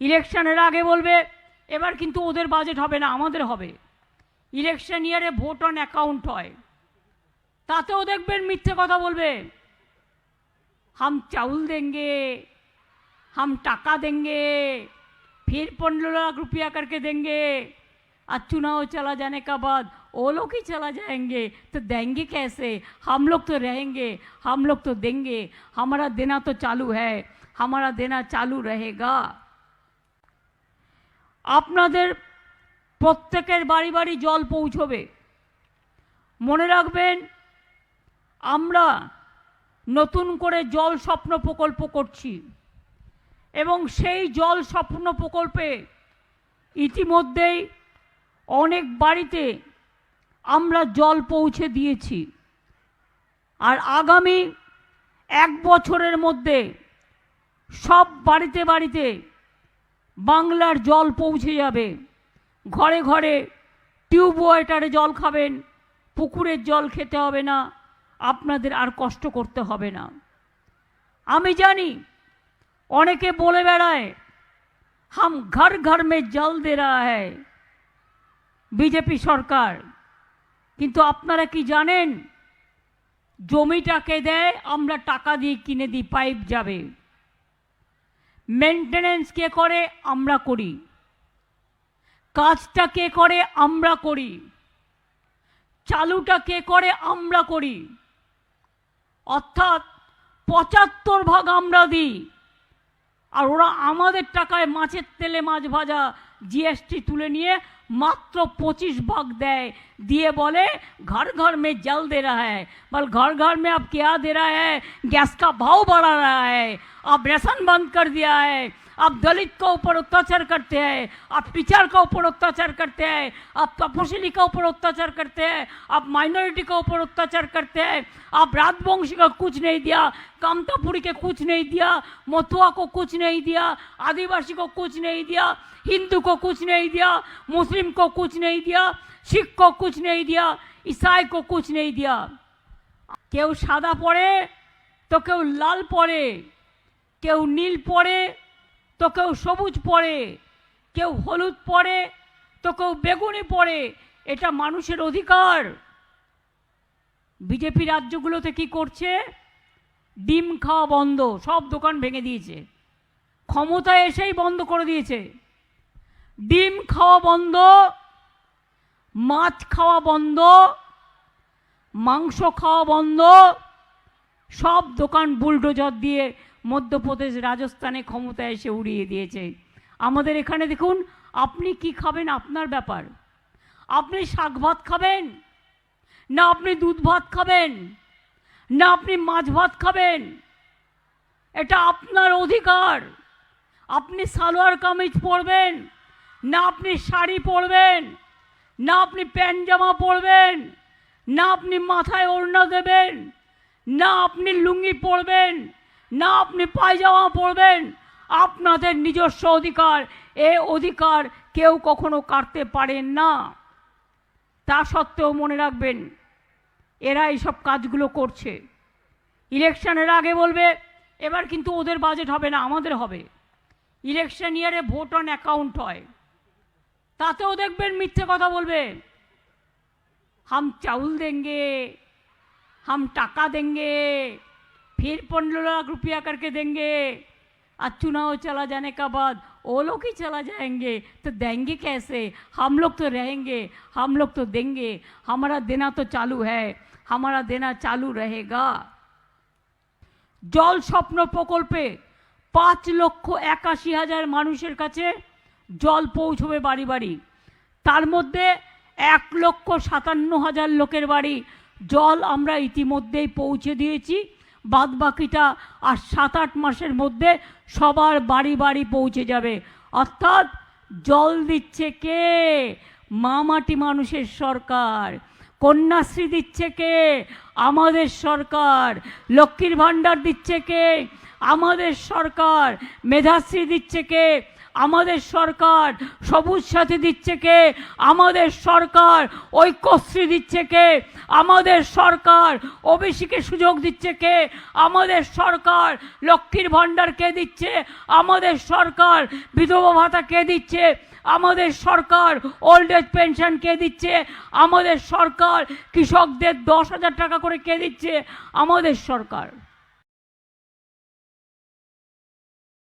ইলেকশানের আগে বলবে, এবার কিন্তু ওদের বাজেট হবে না, আমাদের হবে। ইলেকশন ইয়ারে ভোট অন অ্যাকাউন্ট হয়। তাতেও দেখবেন মিথ্যে কথা বলবে। হাম চাউল দেঙ্গে, হাম টাকা দেঙ্গে, ফির পনেরো লাখ রুপিয়া করকে দেঙ্গে। আর চুনাও চালা জানে কাবাদ ও লোকই চালা যায়ঙ্গে। তো দেঙ্গে কেসে? হাম লোক তো রেঙ্গে হাম লোক তো দেঙ্গে। হামারা দেনা তো চালু হ্যাঁ হামারা দেনা চালু রহেগা। আপনাদের প্রত্যেকের বাড়ি বাড়ি জল পৌঁছবে। মনে রাখবেন, আমরা নতুন করে জল স্বপ্ন প্রকল্প করছি এবং সেই জল স্বপ্ন প্রকল্পে ইতিমধ্যেই অনেক বাড়িতে আমরা জল পৌঁছে দিয়েছি। আর আগামী এক বছরের মধ্যে সব বাড়িতে বাড়িতে বাংলার জল পৌঁছে যাবে। ঘরে ঘরে টিউব ওয়াটারে জল খাবেন, পুকুরের জল খেতে হবে না, আপনাদের আর কষ্ট করতে হবে না। আমি জানি অনেকে বলে বেড়ায়, হাম ঘর ঘর মে জল দে হ্যায়, বিজেপি সরকার। কিন্তু আপনারা কি জানেন, জমিটাকে দেয়, আমরা টাকা দিয়ে কিনে দিই পাইপ যাবে। মেনটেনেন্স কে করে, আমরা করি। কাজটা কে করে, আমরা করি। চালুটা কে করে, আমরা করি। অর্থাৎ পঁচাত্তর ভাগ আমরা দিই। আর ওরা আমাদের টাকায় মাছের তেলে মাছ ভাজা জিএসটি তুলে নিয়ে মাত্র পঁচিশ ভাগ দেয় দিয়ে বলে घर घर में जल दे रहा है बल घर घर में अब क्या दे रहा है गैस का भाव बढ़ा रहा है अब राशन बंद कर दिया है अब दलित के ऊपर अत्याचार करते हैं अब टीचर के ऊपर अत्याचार करते हैं अब तपशिली के ऊपर अत्याचार करते हैं अब माइनॉरिटी के ऊपर अत्याचार करते हैं अब राजवंशी को कुछ नहीं दिया कामतापुरी के कुछ नहीं दिया मथुआ को कुछ नहीं दिया आदिवासी को कुछ नहीं दिया हिंदू को कुछ नहीं दिया मुस्लिम को कुछ नहीं दिया सिख को कुछ नहीं दिया ईसाई को कुछ नहीं दिया কেউ সাদা পড়ে তো কেউ লাল পড়ে কেউ নীল পড়ে তো কেউ সবুজ পরে কেউ হলুদ পরে তো কেউ বেগুনি পরে এটা মানুষের অধিকার। বিজেপি রাজ্যগুলোতে কি করছে? ডিম খাওয়া বন্ধ, সব দোকান ভেঙে দিয়েছে। ক্ষমতায় এসেই বন্ধ করে দিয়েছে। ডিম খাওয়া বন্ধ, মাছ খাওয়া বন্ধ, মাংস খাওয়া বন্ধ, সব দোকান বুলডোজার দিয়ে মধ্যপ্রদেশ রাজস্থানে ক্ষমতায় এসে উড়িয়ে দিয়েছে। আমাদের এখানে দেখুন, আপনি কি খাবেন আপনার ব্যাপার? আপনি শাক ভাত খাবেন? না আপনি দুধ ভাত খাবেন? না আপনি মাছ ভাত খাবেন? এটা আপনার অধিকার। আপনি সালোয়ার কামিজ পরবেন, না আপনি শাড়ি পরবেন, না আপনি প্যান্ট জামা পরবেন, না আপনি মাথায় ওড়না দেবেন, না আপনি লুঙ্গি পরবেন না আপনি পায়জামা পরবেন। আপনাদের নিজস্ব অধিকার। এ অধিকার কেউ কখনো কাটতে পারেন না। তা সত্ত্বেও মনে রাখবেন, এরা এইসব কাজগুলো করছে। ইলেকশনের আগে বলবে, এবার কিন্তু ওদের বাজেট হবে না, আমাদের হবে। ইলেকশন ইয়ারে ভোট অন অ্যাকাউন্ট হয়। তাতেও দেখবেন মিথ্যে কথা বলবে। হাম চাউল দেঙ্গে, হাম টাকা দেঙ্গে फिर पंद्रह लाख रुपया करके देंगे आज चुनाव चला जाने का बाद वो लोग ही चला जाएंगे तो देंगे कैसे हम लोग तो रहेंगे हम लोग तो देंगे हमारा देना तो चालू है हमारा देना चालू रहेगा জল স্বপ্ন প্রকল্পে পাঁচ লক্ষ একাশি হাজার মানুষের কাছে জল পৌঁছবে বাড়ি বাড়ি তার মধ্যে এক লক্ষ সাতান্ন হাজার লোকের বাড়ি জল আমরা ইতিমধ্যেই পৌঁছে দিয়েছি বাদ বাকিটা আর সাত আট মাসের মধ্যে সবার বাড়ি বাড়ি পৌঁছে যাবে। অর্থাৎ জল দিচ্ছে কে? মামাটি মানুষের সরকার। কন্যাশ্রী দিচ্ছে কে? আমাদের সরকার। লক্ষ্মীর ভাণ্ডার দিচ্ছে কে? আমাদের সরকার মেধাশ্রী দিচ্ছে কে? আমাদের সরকার সবুজ সাথী দিচ্ছে কে? আমাদের সরকার ঐক্যশ্রী দিচ্ছে কে? আমাদের সরকার ওবিসিকে সুযোগ দিচ্ছে কে? আমাদের সরকার লক্ষ্মীর ভাণ্ডার কে দিচ্ছে? আমাদের সরকার বিধবা ভাতা কে দিচ্ছে? আমাদের সরকার ওল্ড এজ পেনশন কে দিচ্ছে? আমাদের সরকার কৃষকদের দশ হাজার টাকা করে কে দিচ্ছে? আমাদের সরকার।